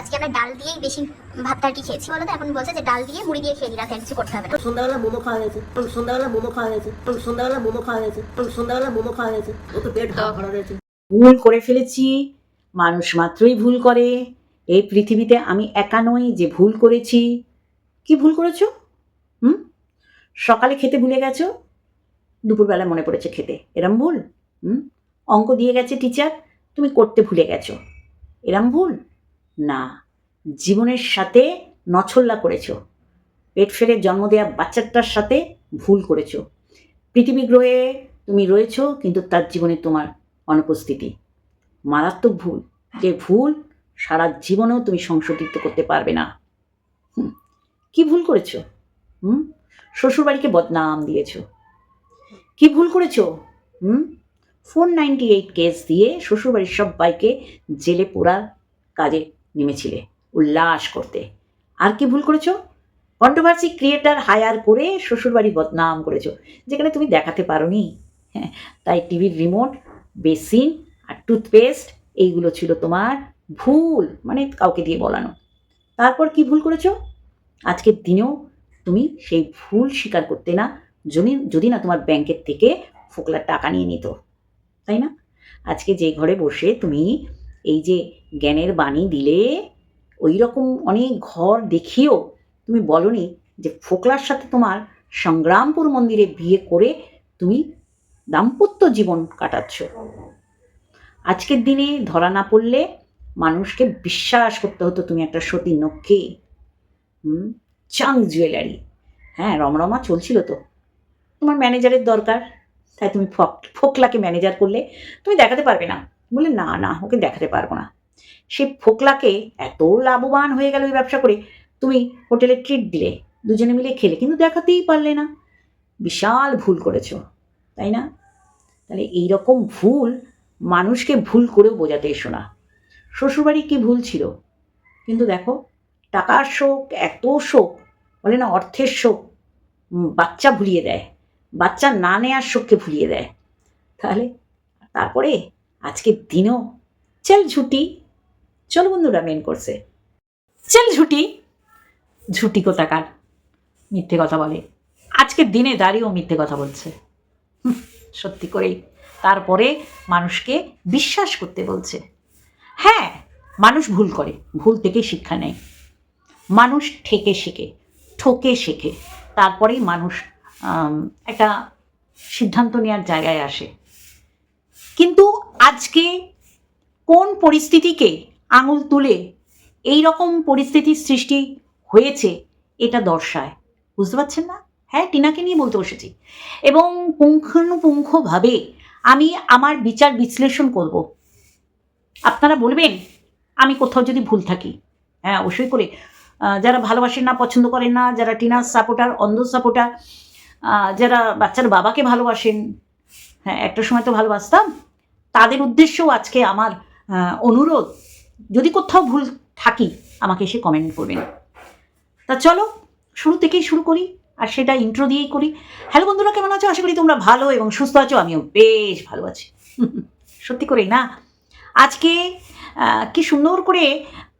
আজকে আমরা ডাল দিয়েই বেশি ভাতটা আর কি খেয়েছি। বলো তো এখন বলছে যে ডাল দিয়ে মুড়ি দিয়ে খেয়ে আর কিছু করতে হবে না। সন্ধ্যাবেলা মোমো খাওয়া হয়েছে সন্ধ্যাবেলা মোমো খাওয়া হয়েছে সন্ধ্যাবেলা মোমো খাওয়া হয়েছে সন্ধ্যাবেলা মোমো খাওয়া হয়েছে। ও তো পেট ভরা রয়েছে। ভুল করে ফেলেছি মানুষ মাত্রই ভুল করে। এই পৃথিবীতে আমি একা নই যে ভুল করেছি। কি ভুল করেছ? হুম? সকালে খেতে ভুলে গেছো? দুপুরবেলা মনে পড়েছে খেতে। এরম ভুল? হুম? অঙ্ক দিয়ে গেছে টিচার তুমি করতে ভুলে গেছো। এরম ভুল? না, জীবনের সাথে নছল্লা করেছ। পেট ফেলে জন্ম দেওয়া বাচ্চাটার সাথে ভুল করেছ। পৃথিবী গ্রহে তুমি রয়েছো, কিন্তু তার জীবনে তোমার অনুপস্থিতি। মারাত্মক ভুল। যে ভুল সারা জীবনেও তুমি সংশোধিত করতে পারবে না। কি ভুল করেছ? হুম, শ্বশুরবাড়িকে বদনাম দিয়েছ। কি ভুল করেছ? Hmm, four ninety eight case দিয়ে শ্বশুরবাড়ির সব বাইকে জেলে পোড়ার কাজে নেমেছিলে, উল্লাস করতে। আর কি ভুল করেছ? কন্ট্রোভার্সি ক্রিয়েটার হায়ার করে শ্বশুরবাড়ি বদনাম করেছ, যেখানে তুমি দেখাতে পারোনি। হ্যাঁ তাই টিভির রিমোট, বেসিন আর টুথপেস্ট, এইগুলো ছিল তোমার ভুল মানে কাউকে দিয়ে বলানো। তারপর কি ভুল করেছ? আজকের দিনেও তুমি সেই ভুল স্বীকার করতে না, যদি যদি না তোমার ব্যাংকের থেকে ফোকলার টাকা নিয়ে নিত। তাই না? আজকে যে ঘরে বসে তুমি এই যে জ্ঞানের বাণী দিলে ওই রকম অনেক ঘর দেখিয়েও তুমি বলনি যে ফোকলার সাথে তোমার সংগ্রামপুর মন্দিরে বিয়ে করে তুমি দাম্পত্য জীবন কাটাচ্ছ। আজকের দিনে ধরা না পড়লে মানুষকে বিশ্বাস করতে হতো তুমি একটা সতী নক্ষে। হুম? চাং জুয়েলারি। হ্যাঁ রমরমা চলছিল তো। তোমার ম্যানেজারের দরকার। তাই তুমি ফক, ফোকলাকে ম্যানেজার করলে তুমি দেখাতে পারবে না। বলে না না, ওকে দেখাতে পারব না। সে ফোকলাকে এত লাভবান হয়ে গেল ওই ব্যবসা করে, তুমি হোটেলে ট্রিট দিলে, দুজনে মিলে খেলে, কিন্তু দেখাতেই পারলে না। বিশাল ভুল করেছ, তাই না? তাহলে এই রকম ভুল মানুষকে ভুল করেও বোঝাতে এসো না। শ্বশুরবাড়ি কি ভুল ছিল? কিন্তু দেখো, টাকার শোক, এত শোক, বলে না অর্থের শোক বাচ্চা ভুলিয়ে দেয়, বাচ্চা না নেওয়ার শোককে ভুলিয়ে দেয়। তাহলে তারপরে আজকের দিনও। চল ঝুটি। চল বন্ধুরা মেন করছে চল ঝুটি। ঝুটি কোথাকার? মিথ্যে কথা বলে। আজকের দিনে দাঁড়িয়েও মিথ্যে কথা বলছে। সত্যি করেই। তারপরে মানুষকে বিশ্বাস করতে বলছে। হ্যাঁ মানুষ ভুল করে। ভুল থেকে শিক্ষা নেয়। মানুষ ঠেকে শেখে। ঠকে শেখে। তারপরেই মানুষ একটা সিদ্ধান্ত নেওয়ার জায়গায় আসে। কিন্তু আজকে কোন পরিস্থিতিকে আঙুল তুলে এই রকম পরিস্থিতির সৃষ্টি হয়েছে এটা দর্শায়। বুঝতে পারছেন না? হ্যাঁ টিনাকে নিয়ে বলতে বসেছি। এবং পুঙ্খানুপুঙ্খভাবে আমি আমার বিচার বিশ্লেষণ করব। আপনারা বলবেন, আমি কোথাও যদি ভুল থাকি হ্যাঁ অবশ্যই করে। যারা ভালোবাসেন না, পছন্দ করেন না, যারা টিনার সাপোর্টার, অন্ধ সাপোর্টার যারা বাচ্চার বাবাকে ভালোবাসেন হ্যাঁ একটা সময় তো ভালোবাসতাম। তাদের উদ্দেশ্যও আজকে আমার অনুরোধ, যদি কোথাও ভুল থাকি, আমাকে এসে কমেন্ট করবেন। তা চলো, শুরু থেকেই শুরু করি, আর সেটা ইন্ট্রো দিয়েই করি। হ্যালো বন্ধুরা, কেমন আছো? আশা করি তোমরা ভালো এবং সুস্থ আছো, আমিও বেশ ভালো আছি। সত্যি করেই না? আজকে কি সুন্দর করে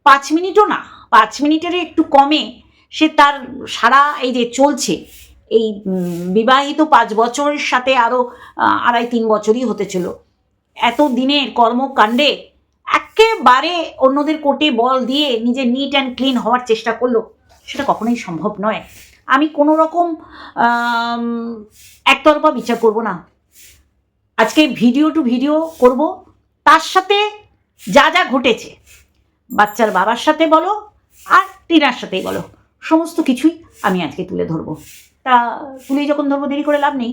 পাঁচ মিনিটও না, পাঁচ মিনিটের একটু কমে সে তার সারা এই যে চলছে, এই বিবাহিত পাঁচ বছরের সাথে আরও আড়াই তিন বছরই হতে ছিল এত দিনের কর্মকাণ্ডে একেবারে অন্যদের কোটে বল দিয়ে নিজে নিট অ্যান্ড ক্লিন হওয়ার চেষ্টা করল, সেটা কখনোই সম্ভব নয়। আমি কোনো রকম একতরফা বিচার করব না। আজকে ভিডিও টু ভিডিও করব, তার সাথে যা যা ঘটেছে, বাচ্চার বাবার সাথে বলো আর টিনার সাথেই বলো। সমস্ত কিছুই আমি আজকে তুলে ধরবো। তা তুলেই যখন ধরবো, দেরি করে লাভ নেই।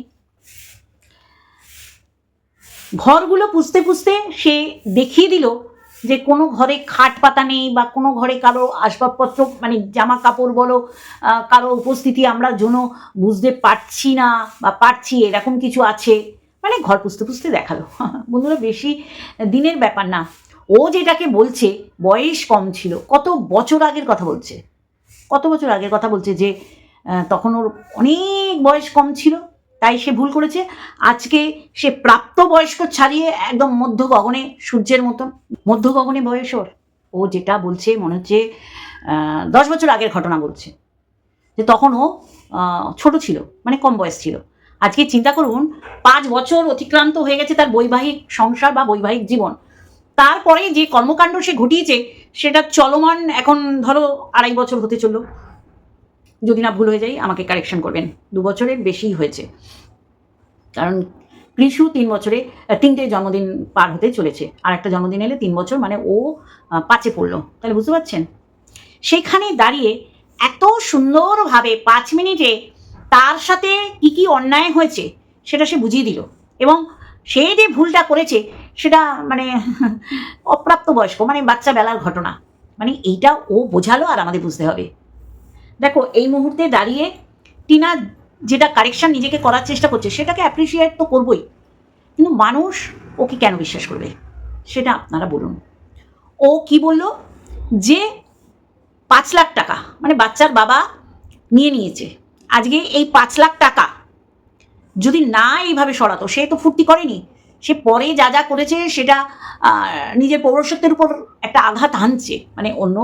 ঘরগুলো পুষতে পুষতে সে দেখিয়ে দিল যে কোনো ঘরে খাট পাতা নেই বা কোনো ঘরে কারও আসবাবপত্র মানে জামা কাপড় বলো কারও উপস্থিতি আমরা যেন বুঝতে পারছি না বা পারছি এরকম কিছু আছে। মানে ঘর পুষতে পুষতে দেখাল। বন্ধুরা, বেশি দিনের ব্যাপার না। ও যেটাকে বলছে, বয়স কম ছিল। কত বছর আগের কথা বলছে? কত বছর আগের কথা বলছে যে তখন ওর অনেক বয়স কম ছিল। তাই সে ভুল করেছে। আজকে সে প্রাপ্ত বয়স্ক ছাড়িয়ে একদম মধ্য গগনে, সূর্যের মতন, মধ্য গগনে বয়স ওর। ও যেটা বলছে, মনে হচ্ছে দশ বছর আগের ঘটনা বলছে। যে তখন ও ছোট ছিল মানে কম বয়স ছিল। আজকে চিন্তা করুন, পাঁচ বছর অতিক্রান্ত হয়ে গেছে তার বৈবাহিক সংসার বা বৈবাহিক জীবন। তারপরে যে কর্মকাণ্ড সে ঘটিয়েছে, সেটা চলমান এখন ধরো আড়াই বছর হতে চলল। যদি না ভুল হয়ে যায়, আমাকে কারেকশন করবেন। দু বছরের বেশি হয়েছে। কারণ কৃষু তিন বছরে তিনটে জন্মদিন পার হতে চলেছে। আর একটা জন্মদিন এলে তিন বছর মানে ও পাঁচে পড়ল। তাহলে বুঝতে পারছেন? সেখানে দাঁড়িয়ে এত সুন্দরভাবে পাঁচ মিনিটে তার সাথে কি কি অন্যায় হয়েছে, সেটা সে বুঝিয়ে দিল। এবং সে যে ভুলটা করেছে, সেটা মানে অপ্রাপ্ত বয়স্ক মানে বাচ্চা বেলার ঘটনা। মানে এইটা ও বোঝালো আর আমাদের বুঝতে হবে। দেখো, এই মুহূর্তে দাঁড়িয়ে টিনা যেটা কারেকশন নিজেকে করার চেষ্টা করছে, সেটাকে অ্যাপ্রিসিয়েট তো করবই। কিন্তু মানুষ ওকে কেন বিশ্বাস করবে? সেটা আপনারা বলুন। ও কি বলল? যে পাঁচ লাখ টাকা মানে বাচ্চার বাবা নিয়ে নিয়েছে। আজকে এই পাঁচ লাখ টাকা যদি না এইভাবে সরাতো, সে তো ফুর্তি করেনি। সে পরে যা যা করেছে সেটা নিজের পৌরসত্বের উপর একটা আঘাত হানছে। মানে অন্য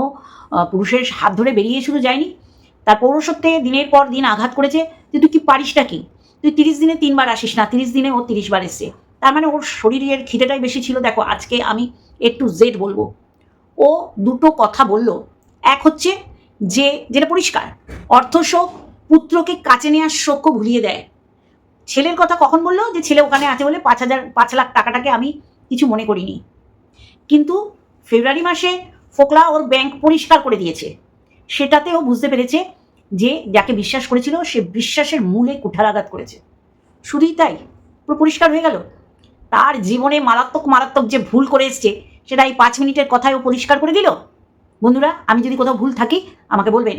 পুরুষের হাত ধরে বেরিয়ে শুধু যায়নি তার পৌরসত্বে দিনের পর দিন আঘাত করেছে। যে তুই কি পারিসটা কি তুই তিরিশ দিনে তিনবার আসিস না, তিরিশ দিনে ও তিরিশ বার এসছে। তার মানে ওর শরীরের খিদেটাই বেশি ছিল। দেখো, আজকে আমি একটু জেড বলব। ও দুটো কথা বলল। এক হচ্ছে যে, যেটা পরিষ্কার অর্থশোক পুত্রকে কাছে নেওয়ার শোকও ভুলিয়ে দেয়। ছেলের কথা কখন বলল? যে ছেলে ওখানে আছে বলে পাঁচ হাজার, পাঁচ লাখ টাকাটাকে আমি কিছু মনে করিনি। কিন্তু ফেব্রুয়ারি মাসে ফোকলা ওর ব্যাংক পরিষ্কার করে দিয়েছে। সেটাতে ও বুঝতে পেরেছে যে যাকে বিশ্বাস করেছিল, সে বিশ্বাসের মূলে কুঠারাঘাত করেছে। শুধুই তাই, পুরো পরিষ্কার হয়ে গেল। তার জীবনে মারাত্মক মারাত্মক যে ভুল করে এসছে, সেটা এই পাঁচ মিনিটের কথায় ও পরিষ্কার করে দিল। বন্ধুরা, আমি যদি কোথাও ভুল থাকি, আমাকে বলবেন।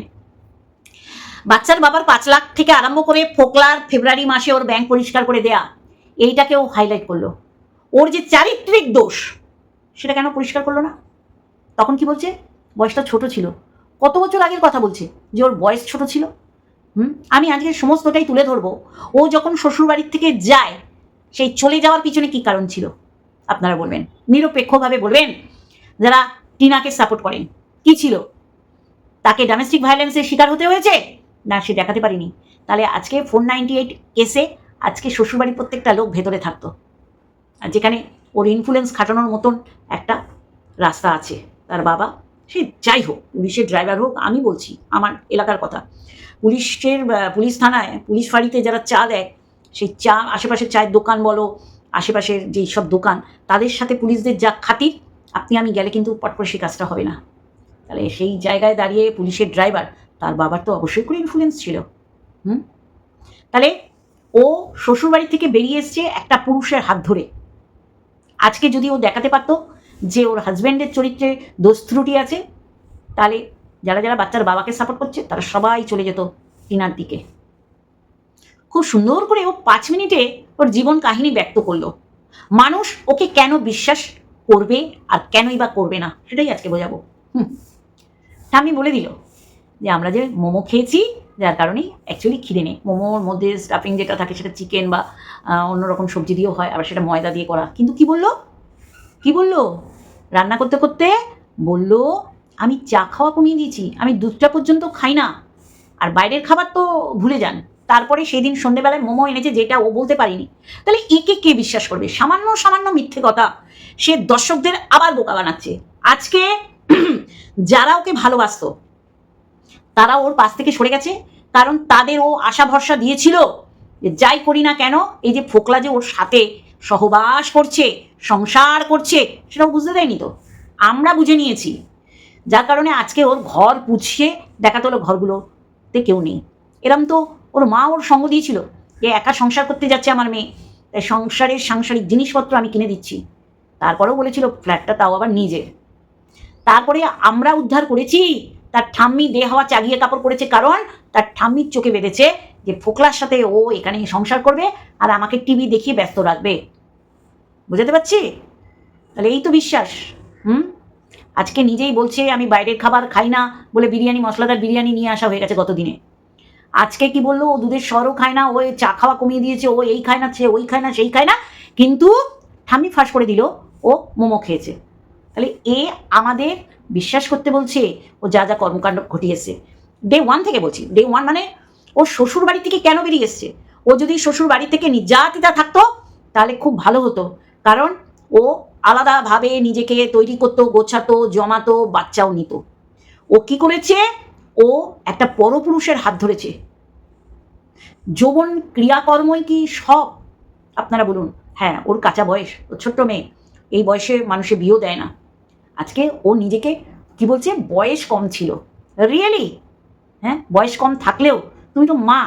বাচ্চার বাবার পাঁচ লাখ থেকে আরম্ভ করে ফোকলার ফেব্রুয়ারি মাসে ওর ব্যাংক পরিষ্কার করে দেয়া, এইটাকেও হাইলাইট করল। ওর যে চারিত্রিক দোষ, সেটা কেন পরিষ্কার করল না? তখন কি বলছে? বয়সটা ছোট ছিল। কত বছর আগের কথা বলছে? যে ওর বয়স ছোট ছিল? হুম? আমি আজকে সমস্তটাই তুলে ধরবো। ও যখন শ্বশুরবাড়ির থেকে যায়, সেই চলে যাওয়ার পিছনে কি কারণ ছিল? আপনারা বলবেন। নিরপেক্ষভাবে বলবেন যারা টিনাকে সাপোর্ট করেন। কি ছিল? তাকে ডোমেস্টিক ভায়োলেন্সের শিকার হতে হয়েছে? না, সে দেখাতে পারিনি। তাহলে আজকে ফোর নাইনটি এইট কেসে আজকে শ্বশুরবাড়ির প্রত্যেকটা লোক ভেতরে থাকতো। আর যেখানে ওর ইনফ্লুয়েন্স খাটানোর মতন একটা রাস্তা আছে। তার বাবা সে যাই হোক, পুলিশের ড্রাইভার হোক, আমি বলছি আমার এলাকার কথা। পুলিশের পুলিশ থানায়, পুলিশ ফাঁড়িতে যারা চা দেয়, সেই চা, আশেপাশের চায়ের দোকান বলো, আশেপাশের যেই সব দোকান, তাদের সাথে পুলিশদের যা খাতির, আপনি আমি গেলে কিন্তু পট করে সেই কাজটা হবে না। তাহলে সেই জায়গায় দাঁড়িয়ে পুলিশের ড্রাইভার তার বাবার তো অবশ্যই করে ইনফ্লুয়েন্স ছিল। হুম? তাহলে ও শ্বশুরবাড়ি থেকে বেরিয়ে এসছে একটা পুরুষের হাত ধরে। আজকে যদি ও দেখাতে পারতো যে ওর হাজব্যান্ডের চরিত্রে দোষ ত্রুটি আছে, তাহলে যারা যারা বাচ্চার বাবাকে সাপোর্ট করছে, তারা সবাই চলে যেত টিনার দিকে। খুব সুন্দর করে ও পাঁচ মিনিটে ওর জীবন কাহিনী ব্যক্ত করল। মানুষ ওকে কেন বিশ্বাস করবে আর কেনই বা করবে না, সেটাই আজকে বোঝাবো। হুম। আমি বলে দিল যে, আমরা যে মোমো খেয়েছি, যার কারণে অ্যাকচুয়ালি খিদে নেই। মোমোর মধ্যে স্টাফিং যেটা থাকে, সেটা চিকেন বা অন্যরকম সবজি দিয়েও হয়, আবার সেটা ময়দা দিয়ে করা। কিন্তু কি বলল? কি বলল? রান্না করতে করতে বলল, আমি চা খাওয়া কমিয়ে দিয়েছি, আমি দুধটা পর্যন্ত খাই না। আর বাইরের খাবার তো ভুলে যান। তারপরে সেদিন সন্ধেবেলায় মোমো এনেছে যেটা ও বলতে পারিনি। তাহলে একে কে বিশ্বাস করবে? সামান্য সামান্য মিথ্যে কথা। সে দর্শকদের আবার বোকা বানাচ্ছে। আজকে যারা ওকে ভালোবাসতো, তারা ওর পাশ থেকে সরে গেছে। কারণ তাদের ও আশা ভরসা দিয়েছিল যে যাই করি না কেন, এই যে ফোকলা যে ওর সাথে সহবাস করছে, সংসার করছে, সেটাও বুঝতে দেয়নি তো। আমরা বুঝে নিয়েছি। যার কারণে আজকে ওর ঘর পুছিয়ে দেখাতে হলো ঘরগুলোতে কেউ নেই। এরম তো ওর মা ওর সঙ্গ দিয়েছিল, যে একা সংসার করতে যাচ্ছে আমার মেয়ে। তাই সংসারের সাংসারিক জিনিসপত্র আমি কিনে দিচ্ছি। তারপরেও বলেছিল, ফ্ল্যাটটা তাও আবার নিজের। তারপরে আমরা উদ্ধার করেছি, তার ঠাম্মি দে হাওয়া চাগিয়ে কাপড় পরেছে, কারণ তার ঠাম্মির চোখে বেঁধেছে যে ফোকলার সাথে ও এখানে সংসার করবে আর আমাকে টিভি দেখিয়ে ব্যস্ত রাখবে। বুঝাতে পারছি? তাহলে এই তো বিশ্বাস। হুম? আজকে নিজেই বলছে, আমি বাইরের খাবার খাই না বলে বিরিয়ানি, মশলাদার বিরিয়ানি নিয়ে আসা হয়ে গেছে গতদিনে। আজকে কি বলল? ও দুধের স্বরও খায় না, ও চা খাওয়া কমিয়ে দিয়েছে, ও এই খায় না, সে ওই খায় না, সেই খায় না। কিন্তু ঠাম্মি ফাঁস করে দিল, ও মোমো খেয়েছে। তাহলে এ আমাদের বিশ্বাস করতে বলছে, ও যা যা কর্মকাণ্ড ঘটিয়েছে। ডে ওয়ান থেকে বলছি। ডে ওয়ান মানে ও শ্বশুর বাড়ি থেকে কেন বেরিয়ে এসছে? ও যদি শ্বশুর বাড়ি থেকে নির্যাতিতা থাকতো, তাহলে খুব ভালো হতো। কারণ ও আলাদাভাবে নিজেকে তৈরি করতো, গোছাতো, জমাতো, বাচ্চাও নিত। ও কি করেছে? ও একটা পরপুরুষের হাত ধরেছে। যৌবন ক্রিয়াকর্মই কি সব? আপনারা বলুন। হ্যাঁ ওর কাঁচা বয়স ও ছোট্ট মেয়ে। এই বয়সে মানুষে বিয়েও দেয় না। আজকে ও নিজেকে, কি বলছে? বয়স কম ছিল। রিয়েলি হ্যাঁ বয়স কম থাকলেও তুমি তো মা।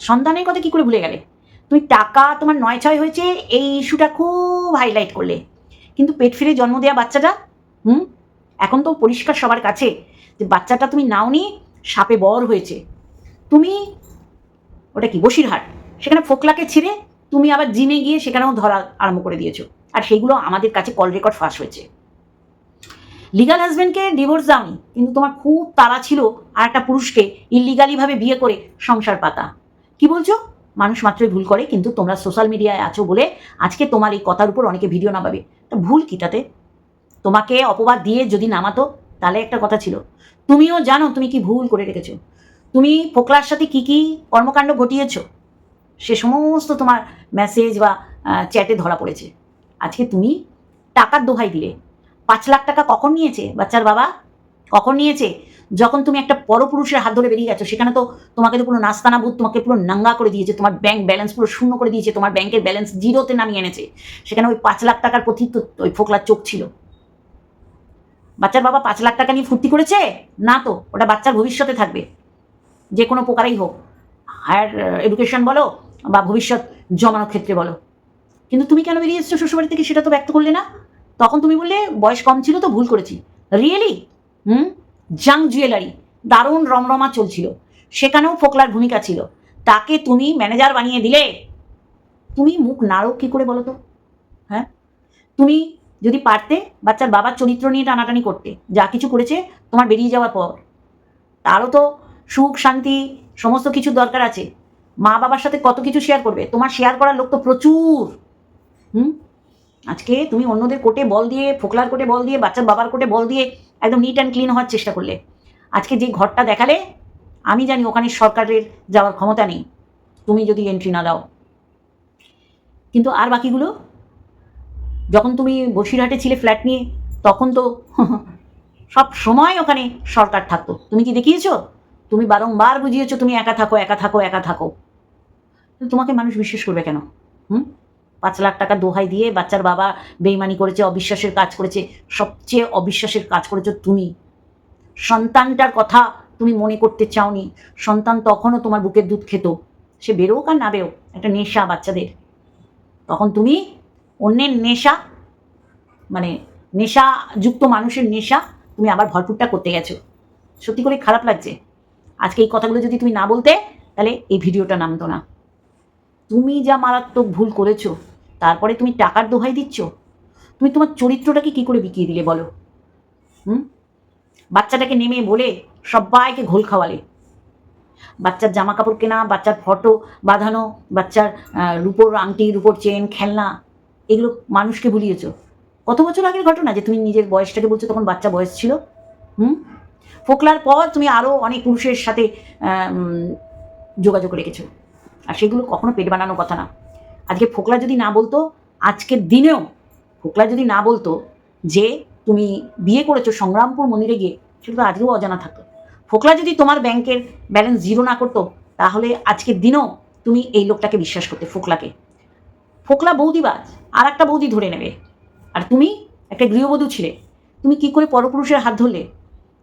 সন্তানের কথা কি করে ভুলে গেলে? তুমি টাকা তোমার নয় ছয় হয়েছে, এই ইস্যুটা খুব হাইলাইট করলে। কিন্তু পেট ফিরে জন্ম দেওয়া বাচ্চাটা, হুম? এখন তো পরিষ্কার সবার কাছে যে বাচ্চাটা তুমি নাওনি, সাপে বর হয়েছে। তুমি, ওটা কি, বসিরহাট? সেখানে ফোকলাকে ছিঁড়ে তুমি আবার জিমে গিয়ে সেখানেও ধরা আরম্ভ করে দিয়েছ। আর সেইগুলো আমাদের কাছে কল রেকর্ড ফাঁস হয়েছে। লিগাল হাজব্যান্ডকে ডিভোর্স দাওনি, কিন্তু তোমার খুব তাড়া ছিল আর একটা পুরুষকে ইলিগালিভাবে বিয়ে করে সংসার পাতা। কি বলছো? মানুষ মাত্রই ভুল করে, কিন্তু তোমরা সোশ্যাল মিডিয়ায় আছো বলে আজকে তোমার এই কথার উপর অনেকে ভিডিও নামাবে। তা ভুল কি তাতে? তোমাকে অপবাদ দিয়ে যদি নামাতো, তাহলে একটা কথা ছিল। তুমিও জানো তুমি কি ভুল করে রেখেছো। তুমি ফোকলার সাথে কি কি কর্মকাণ্ড ঘটিয়েছ? সে সমস্ত তোমার মেসেজ বা চ্যাটে ধরা পড়েছে। আজকে তুমি টাকার দোহাই দিলে পাঁচ লাখ টাকা কখন নিয়েছে? বাচ্চার বাবা, কখন নিয়েছে? যখন তুমি একটা পরপুরুষের হাত ধরে বেরিয়ে গেছো সেখানে তো তোমাকে তো পুরো নাস্তানা তোমাকে পুরো নাঙ্গা করে দিয়েছে, তোমার ব্যাংক ব্যালেন্স পুরো শূন্য করে দিয়েছে, তোমার ব্যাংকের ব্যালেন্স জিরোতে নামিয়ে এনেছে। সেখানে ওই পাঁচ লাখ টাকার প্রতি তো ওই ফোকলার চোখ ছিল। বাচ্চার বাবা পাঁচ লাখ টাকা নিয়ে ফুর্তি করেছে? না তো, ওটা বাচ্চার ভবিষ্যতে থাকবে। যে কোনো প্রকারেই হোক। হায়ার এডুকেশন বলো বা ভবিষ্যৎ জমানোর ক্ষেত্রে বলো। কিন্তু তুমি কেন বেরিয়ে এসছো শ্বশুরবাড়ি থেকে? সেটা তো ব্যক্ত করলে না। তখন তুমি বললে, বয়স কম ছিল তো ভুল করেছি। Really hmm? জাং জুয়েলারি দারুণ রমরমা চলছিল। সেখানেও ফোকলার ভূমিকা ছিল। তাকে তুমি ম্যানেজার বানিয়ে দিলে। তুমি মুখ নাড়ো কি করে বলো তো? হ্যাঁ? তুমি যদি পারতে বাচ্চার বাবার চরিত্র নিয়ে টানাটানি করতে, যা কিছু করেছে তোমার বেরিয়ে যাওয়ার পর। তারও তো সুখ, শান্তি, সমস্ত কিছু দরকার আছে। মা বাবার সাথে কত কিছু শেয়ার করবে? তোমার শেয়ার করার লোক তো প্রচুর। হুম? আজকে তুমি অন্যদের কোটে বল দিয়ে, ফোকলার কোটে বল দিয়ে, বাচ্চার বাবার কোটে বল দিয়ে একদম নিট অ্যান্ড ক্লিন হওয়ার চেষ্টা করলে। আজকে যে ঘরটা দেখালে, আমি জানি ওখানে সরকারের যাওয়ার ক্ষমতা নেই। তুমি যদি এন্ট্রি না দাও। কিন্তু আর বাকিগুলো? যখন তুমি বসিরহাটে ছিলে ফ্ল্যাট নিয়ে, তখন তো সব সময় ওখানে সরকার থাকতো। তুমি কি দেখিয়েছো? তুমি বারংবার বুঝিয়েছো, তুমি একা থাকো একা থাকো একা থাকো। তোমাকে মানুষ বিশ্বাস করবে কেন? হুম? পাঁচ লাখ টাকা দোহাই দিয়ে বাচ্চার বাবা বেইমানি করেছে, অবিশ্বাসের কাজ করেছে। সবচেয়ে অবিশ্বাসের কাজ করেছ তুমি। সন্তানটার কথা তুমি মনে করতে চাওনি। সন্তান তখনও তোমার বুকের দুধ খেত। সে বেরোক আর না বেরোক, একটা নেশা বাচ্চাদের। তখন তুমি অন্যের নেশা মানে নেশা যুক্ত মানুষের নেশা তুমি আবার ভরপুরটা করতে গেছো। সত্যি করে খারাপ লাগছে। আজকে এই কথাগুলো যদি তুমি না বলতে, তাহলে এই ভিডিওটা নামতো না। তুমি যা মারাত্মক ভুল করেছ তারপরে তুমি টাকার দোহাই দিচ্ছ? তুমি তোমার চরিত্রটাকে কি করে বিকিয়ে দিলে বলো? হুম? বাচ্চাটাকে নেমে বলে সবাইকে ঘোল খাওয়ালে। বাচ্চার জামা কাপড় কেনা, বাচ্চার ফটো বাঁধানো, বাচ্চার রূপোর আংটি, রূপোর চেন, খেলনা, এগুলো মানুষকে ভুলিয়েছো। কত বছর আগের ঘটনা যে তুমি নিজের বয়সটাকে বলছো তখন বাচ্চা বয়স ছিল? হুম? ফোকলার পর তুমি আরও অনেক পুরুষের সাথে যোগাযোগ রেখেছো। আর সেগুলো কখনো পেট বানানোর কথা না। আজকে ফোকলা যদি না বলতো, আজকের দিনেও ফোকলা যদি না বলতো যে তুমি বিয়ে করেছ সংগ্রামপুর মন্দিরে গিয়ে, সেটা তো আজকেও অজানা থাকতো। ফোকলা যদি তোমার ব্যাংকের ব্যালেন্স জিরো না করতো, তাহলে আজকের দিনেও তুমি এই লোকটাকে বিশ্বাস করতে ফোকলাকে। ফোকলা বৌদিবাজ আর একটা বৌদি ধরে নেবে। আর তুমি একটা গৃহবধূ ছিলে, তুমি কি করে পরপুরুষের হাত ধরলে?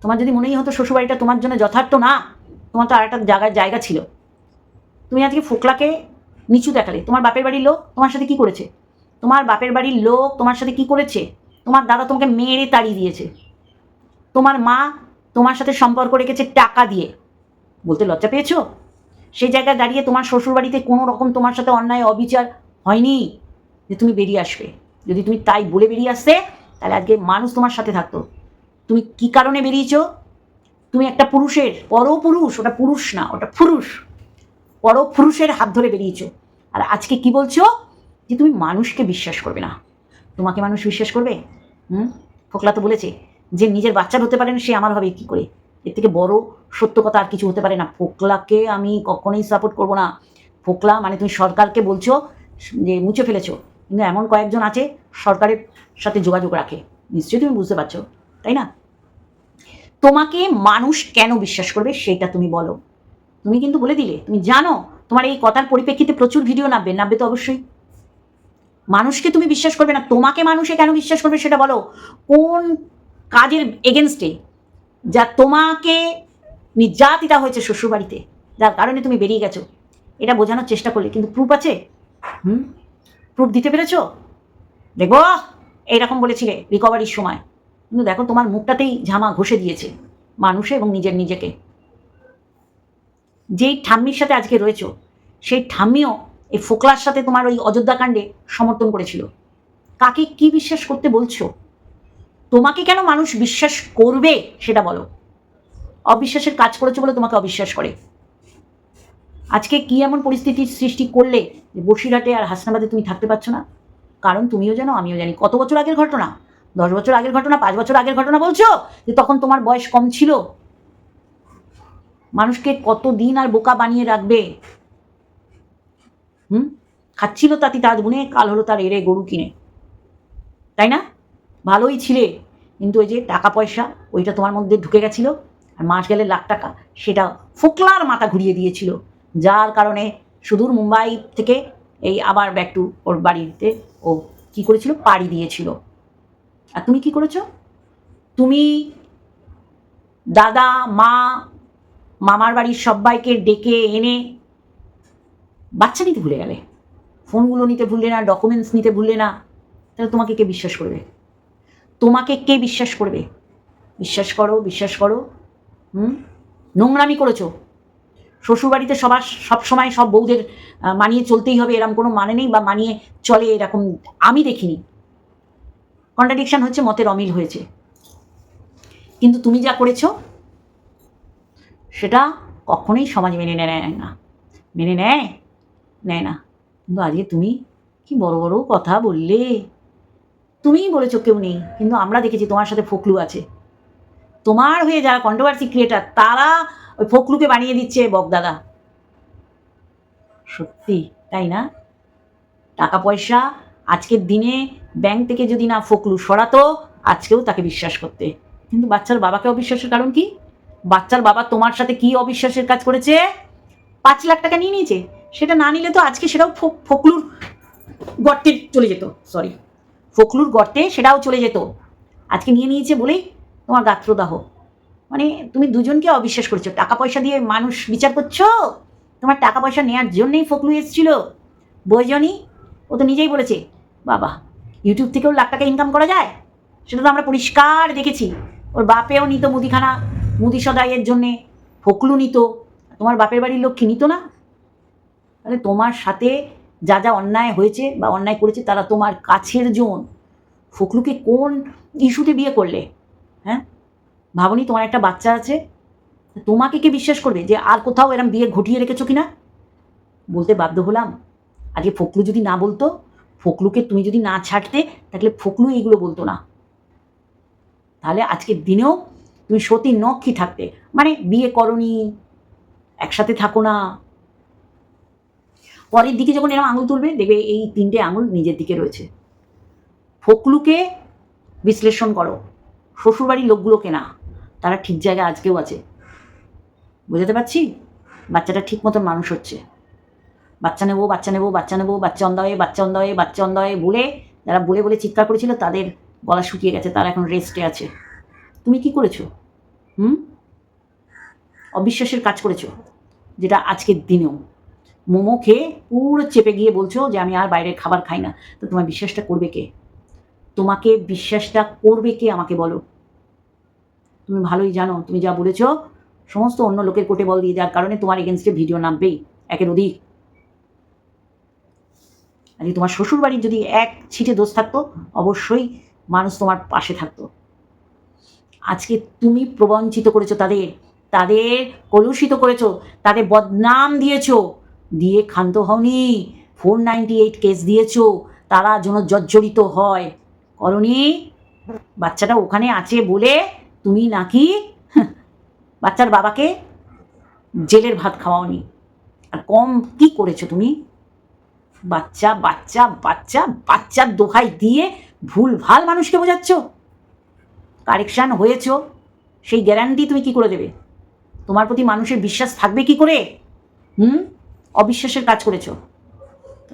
তোমার যদি মনেই হতো শ্বশুরবাড়িটা তোমার জন্য যথার্থ না, তোমার তো আর একটা জায়গায় জায়গা ছিল। তুমি আজকে ফোকলাকে নিচু দেখালে, তোমার বাপের বাড়ির লোক তোমার সাথে কি করেছে? তোমার বাপের বাড়ির লোক তোমার সাথে কি করেছে? তোমার দাদা তোমাকে মেরে তাড়িয়ে দিয়েছে। তোমার মা তোমার সাথে সম্পর্ক রেখেছে টাকা দিয়ে। বলতে লজ্জা পেয়েছ? সেই জায়গায় দাঁড়িয়ে তোমার শ্বশুরবাড়িতে কোনো রকম তোমার সাথে অন্যায়, অবিচার হয়নি যে তুমি বেরিয়ে আসবে। যদি তুমি তাই বলে বেরিয়ে আসতে, তাহলে আজকে মানুষ তোমার সাথে থাকতো। তুমি কি কারণে বেরিয়েছো? তুমি একটা পুরুষের, পরপুরুষ, ওটা পুরুষ না, ওটা পুরুষ। পরপুরুষের হাত ধরে বেরিয়েছো। আর আজকে কি বলছো? যে তুমি মানুষকে বিশ্বাস করবে না। তোমাকে মানুষ বিশ্বাস করবে? হুম? ফোকলা তো বলেছে যে নিজের বাচ্চার হতে পারে না, সে আমার হবে কি করে? এর থেকে বড় সত্য কথা আর কিছু হতে পারে না। ফোকলাকে আমি কখনোই সাপোর্ট করব না। ফোকলা মানে তুমি সরকারকে বলছো যে মুছে ফেলেছো। কিন্তু এমন কয়েকজন আছে সরকারের সাথে যোগাযোগ রাখে। নিশ্চয়ই তুমি বুঝতে পারছ, তাই না? তোমাকে মানুষ কেন বিশ্বাস করবে, সেটা তুমি বলো। তুমি কিন্তু বলে দিলে, তুমি জানো তোমার এই কথার পরিপ্রেক্ষিতে প্রচুর ভিডিও নামবে নামবে তো অবশ্যই। মানুষকে তুমি বিশ্বাস করবে না, তোমাকে মানুষে কেন বিশ্বাস করবে সেটা বলো। কোন কাজের এগেনস্টে যা তোমাকে নির্যাতিতা হয়েছে শ্বশুরবাড়িতে, যার কারণে তুমি বেরিয়ে গেছো। এটা বোঝানোর চেষ্টা করলে, কিন্তু প্রুফ আছে? হুম? প্রুফ দিতে পেরেছ? দেখব, এইরকম বলেছিলে রিকভারির সময়। কিন্তু দেখো, তোমার মুখটাতেই ঝামা ঘষে দিয়েছে মানুষে এবং নিজের নিজেকে। যেই ঠাম্মির সাথে আজকে রয়েছো, সেই ঠাম্মিও এই ফোকলার সাথে তোমার ওই অযোধ্যা কাণ্ডে সমর্থন করেছিল। কাকে কি বিশ্বাস করতে বলছো? তোমাকে কেন মানুষ বিশ্বাস করবে সেটা বলো। অবিশ্বাসের কাজ করেছ বলে তোমাকে অবিশ্বাস করে। আজকে কি এমন পরিস্থিতির সৃষ্টি করলে বসিরহাটে আর হাসনাবাদে তুমি থাকতে পারছ না? কারণ তুমিও জানো, আমিও জানি। কত বছর আগের ঘটনা? দশ বছর আগের ঘটনা, পাঁচ বছর আগের ঘটনা বলছো? যে তখন তোমার বয়স কম ছিল মানুষকে কত দিন আর বোকা বানিয়ে রাখবে? হুম? খাচ্ছিল তাতি তাজ বুনে কাল হলো তার এরে গরু কিনে। তাই না? ভালোই ছিলে, কিন্তু ওই যে টাকা পয়সা, ওইটা তোমার মধ্যে ঢুকে গেছিল, আর মাস গেলে লাখ টাকা, সেটা ফোকলার মাথা ঘুরিয়ে দিয়েছিল। যার কারণে সুদূর মুম্বাই থেকে এই আবার ব্যাক টু ওর বাড়িতে ও কি করেছিল? পাড়ি দিয়েছিল। আর তুমি কি করেছ? তুমি দাদা, মা মামার বাড়ির সবাইকে ডেকে এনে বাচ্চা নিতে ভুলে গেলে। ফোনগুলো নিতে ভুললে না ডকুমেন্টস নিতে ভুললে না। তাহলে তোমাকে কে বিশ্বাস করবে? তোমাকে কে বিশ্বাস করবে? বিশ্বাস করো বিশ্বাস করো, হুম? নোংরামি করেছ। শ্বশুরবাড়িতে সবার সবসময় সব বউদের মানিয়ে চলতেই হবে এরকম কোনো মানে নেই বা মানিয়ে চলে এরকম আমি দেখিনি। কন্ট্রাডিকশন হচ্ছে মতের অমিল হয়েছে। কিন্তু তুমি যা করেছ সেটা কখনোই সমাজ মেনে নেয় না। মেনে নেয়? নেয় না। কিন্তু আজকে তুমি কি বড় বড় কথা বললে? তুমিই বলেছ কেউ নেই, কিন্তু আমরা দেখেছি তোমার সাথে ফোকলু আছে। তোমার হয়ে যারা কন্ট্রোভার্সি ক্রিয়েটার তারা ওই ফোকলুকে বানিয়ে দিচ্ছে বকদাদা সত্যি, তাই না? টাকা পয়সা আজকের দিনে ব্যাংক থেকে যদি না ফোকলু সরাতো, আজকেও তাকে বিশ্বাস করতে। কিন্তু বাচ্চার বাবাকে অবিশ্বাসের কারণ কি? বাচ্চার বাবা তোমার সাথে কি অবিশ্বাসের কাজ করেছে? পাঁচ লাখ টাকা নিয়ে নিয়েছে। সেটা না নিলে তো আজকে সেটাও ফোকলুর গর্তে চলে যেত সরি ফকলুর গর্তে সেটাও চলে যেত। আজকে নিয়ে নিয়েছে বলেই তোমার গাত্রদাহ। মানে তুমি দুজনকে অবিশ্বাস করছ। টাকা পয়সা দিয়ে মানুষ বিচার করছ? তোমার টাকা পয়সা নেওয়ার জন্যই ফকলু এসেছিল। বৈজনী ও তো নিজেই বলেছে, বাবা ইউটিউব থেকেও লাখ টাকা ইনকাম করা যায়? সেটা তো আমরা পরিষ্কার দেখেছি। ওর বাপেও নিত মুদিখানা। মুদি সদাইয়ের জন্যে ফোকলু নিত, তোমার বাপের বাড়ির লোক কি নিত না? তাহলে তোমার সাথে যা যা অন্যায় হয়েছে বা অন্যায় করেছে তারা তোমার কাছের জন। ফখলুকে কোন ইস্যুতে বিয়ে করলে? হ্যাঁ? ভাবনি তোমার একটা বাচ্চা আছে? তোমাকে কে বিশ্বাস করবে যে আর কোথাও এরম বিয়ে ঘটিয়ে রেখেছো কিনা? বলতে বাধ্য হলাম। আজকে ফখলু যদি না বলতো, ফকলুকে তুমি যদি না ছাড়তে, তাহলে ফখলু এইগুলো বলতো না। তাহলে আজকের দিনেও তুমি সতী নক্ষী থাকতে। মানে বিয়ে করনি, একসাথে থাকো না। পরের দিকে যখন এরকম আঙুল তুলবে, দেখবে এই তিনটে আঙুল নিজের দিকে রয়েছে। ফকলুকে বিশ্লেষণ করো। শ্বশুরবাড়ির লোকগুলোকে না তারা ঠিক জায়গায় আজকেও আছে। বুঝাতে পারছি? বাচ্চাটা ঠিক মতন মানুষ হচ্ছে। বাচ্চা নেব বাচ্চা নেব বাচ্চা নেব, বাচ্চা অন্ধয়ে বাচ্চা অন্ধয়ে বাচ্চা অন্ধয়ে বলে, যারা বলে বলে চিৎকার করেছিল, তাদের গলা শুকিয়ে গেছে, তারা এখন রেস্টে আছে। তুমি কি করেছ? হুম? অবিশ্বাসের কাজ করেছ, যেটা আজকের দিনেও। মোমো খেয়ে পুরো চেপে গিয়ে বলছো যে আমি আর বাইরের খাবার খাই না। তো তোমার বিশ্বাসটা করবে কে? তোমাকে বিশ্বাসটা করবে কে আমাকে বলো? তুমি ভালোই জানো, তুমি যা বলেছ, সমস্ত অন্য লোকের কোটে বল দিয়ে যার কারণে তোমার এগেনস্টে ভিডিও নামবেই, একের অধিক। আজকে তোমার শ্বশুর বাড়ির যদি এক ছিটে দোষ থাকতো, অবশ্যই মানুষ তোমার পাশে থাকতো। আজকে তুমি প্রবঞ্চিত করেছ, তাদের তাদের কলুষিত করেছ, তাদের বদনাম দিয়েছ। দিয়ে ক্ষান্ত হওনি ফোর নাইনটি এইট কেস দিয়েছ, তারা যেন জর্জরিত হয়। করনি বাচ্চাটা ওখানে আছে বলে তুমি নাকি বাচ্চার বাবাকে জেলের ভাত খাওয়াওনি। আর কম কি করেছ তুমি? বাচ্চা বাচ্চা বাচ্চা, বাচ্চার দোহাই দিয়ে ভুল ভালো মানুষকে বোঝাচ্ছ? কারেকশান হয়েছ, সেই গ্যারান্টি তুমি কি করে দেবে? তোমার প্রতি মানুষের বিশ্বাস থাকবে কি করে? হুম? অবিশ্বাসের কাজ করেছ।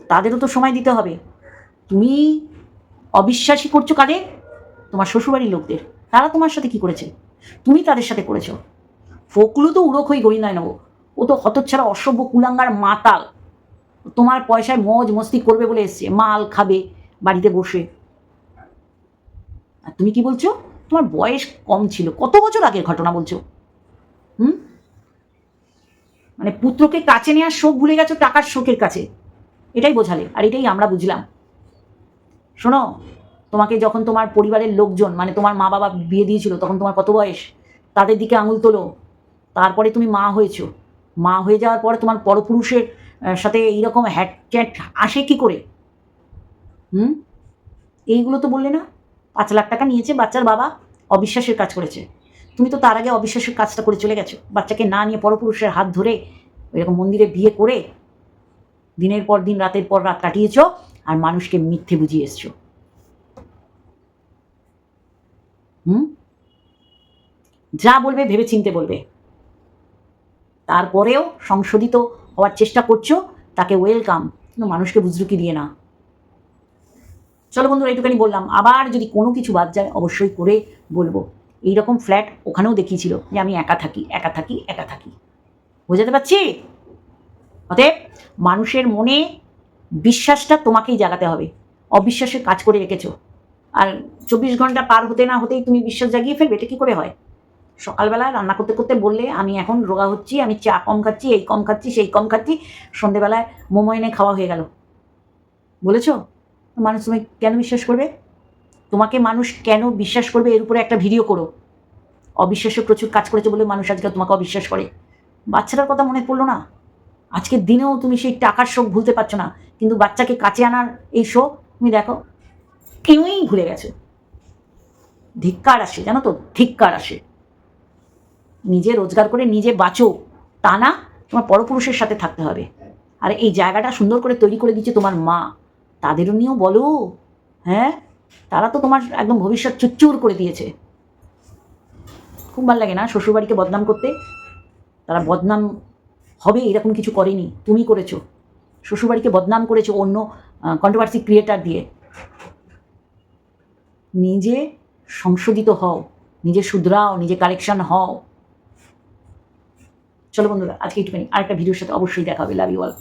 তাদেরও তো সময় দিতে হবে। তুমি অবিশ্বাসী করছ কাদের? তোমার শ্বশুরবাড়ির লোকদের। তারা তোমার সাথে কি করেছে? তুমি তাদের সাথে করেছ। ফকলু তো উড়োখই গড়ি নয় নেব। ও তো হতচ্ছাড়া অসভ্য কুলাঙ্গার মাতাল। তোমার পয়সায় মজ মস্তি করবে বলে এসছে। মাল খাবে, বাড়িতে বসে। আর তুমি কি বলছো? তোমার বয়স কম ছিল। কত বছর আগের ঘটনা বলছো? হুম? মানে পুত্রকে কাছে নেওয়ার শোক ভুলে গেছো, টাকার শোকের কাছে। এটাই বোঝালে, আর এটাই আমরা বুঝলাম। শোনো, তোমাকে যখন তোমার পরিবারের লোকজন মানে তোমার মা বাবা বিয়ে দিয়েছিল, তখন তোমার কত বয়স? তাদের দিকে আঙুল তোলো। তারপরে তুমি মা হয়েছো। মা হয়ে যাওয়ার পরে তোমার পরপুরুষের সাথে এইরকম হ্যাট চ্যাট আসে কি করে? হুম? এইগুলো তো বললে না? পাঁচ লাখ টাকা নিয়েছে, বাচ্চার বাবা অবিশ্বাসের কাজ করেছে। তুমি তো তার আগে অবিশ্বাসের কাজটা করে চলে গেছো। বাচ্চাকে না নিয়ে পরপুরুষের হাত ধরে এরকম মন্দিরে বিয়ে করে দিনের পর দিন, রাতের পর রাত কাটিয়েছ আর মানুষকে মিথ্যে বুঝিয়ে এসছো। হুম? যা বলবে ভেবে চিনতে বলবে। তারপরেও সংশোধিত হওয়ার চেষ্টা করছ, তাকে ওয়েলকাম কিন্তু মানুষকে বুজরুকি দিয়ে না। চলো বন্ধুরা এইটুখানি বললাম। আবার যদি কোনো কিছু বাদ যায়, অবশ্যই করে বলব। এইরকম ফ্ল্যাট ওখানেও দেখিয়েছিল যে আমি একা থাকি একা থাকি একা থাকি। বোঝাতে পারছি? অতএব মানুষের মনে বিশ্বাসটা তোমাকেই জাগাতে হবে। অবিশ্বাসের কাজ করে রেখেছো। আর চব্বিশ ঘণ্টা পার হতে না হতেই তুমি বিশ্বাস জাগিয়ে ফেলবে, এটা কী করে হয়? সকালবেলা রান্না করতে করতে বললে, আমি এখন রোগা হচ্ছি, আমি চা কম খাচ্ছি, এই কম খাচ্ছি, সেই কম খাচ্ছি। সন্ধেবেলায় মোমো এনে খাওয়া হয়ে গেল। বলেছ? মানুষ তুমি কেন বিশ্বাস করবে? তোমাকে মানুষ কেন বিশ্বাস করবে? এর উপরে একটা ভিডিও করো। অবিশ্বাসে প্রচুর কাজ করেছে বলে মানুষ আজকে তোমাকে অবিশ্বাস করে। বাচ্চাটার কথা মনে পড়ল না? আজকের দিনেও তুমি সেই টাকার শোক ভুলতে পারছ না। কিন্তু বাচ্চাকে কাছে আনার এই শোক, তুমি দেখো, কেউই ভুলে গেছে। ধিক্কার আসে, জানো তো? ধিক্কার আসে। নিজে রোজগার করে নিজে বাঁচো। তা না, তোমার পরপুরুষের সাথে থাকতে হবে। আর এই জায়গাটা সুন্দর করে তৈরি করে দিচ্ছে তোমার মা। তাদেরও নিয়েও বলো। হ্যাঁ? তারা তো তোমার একদম ভবিষ্যৎ চুচ্চুর করে দিয়েছে। খুব ভালো লাগে না শ্বশুরবাড়িকে বদনাম করতে? তারা বদনাম হবে, এরকম কিছু করেনি। তুমি করেছ। শ্বশুরবাড়িকে বদনাম করেছ অন্য কন্ট্রোভার্সি ক্রিয়েটার দিয়ে। নিজে সংশোধিত হও, নিজে শুধরাও, নিজে কারেকশন হও। চলো বন্ধুরা, আজকে একটুখানি আরেকটা ভিডিওর সাথে অবশ্যই দেখা হবে। Love you all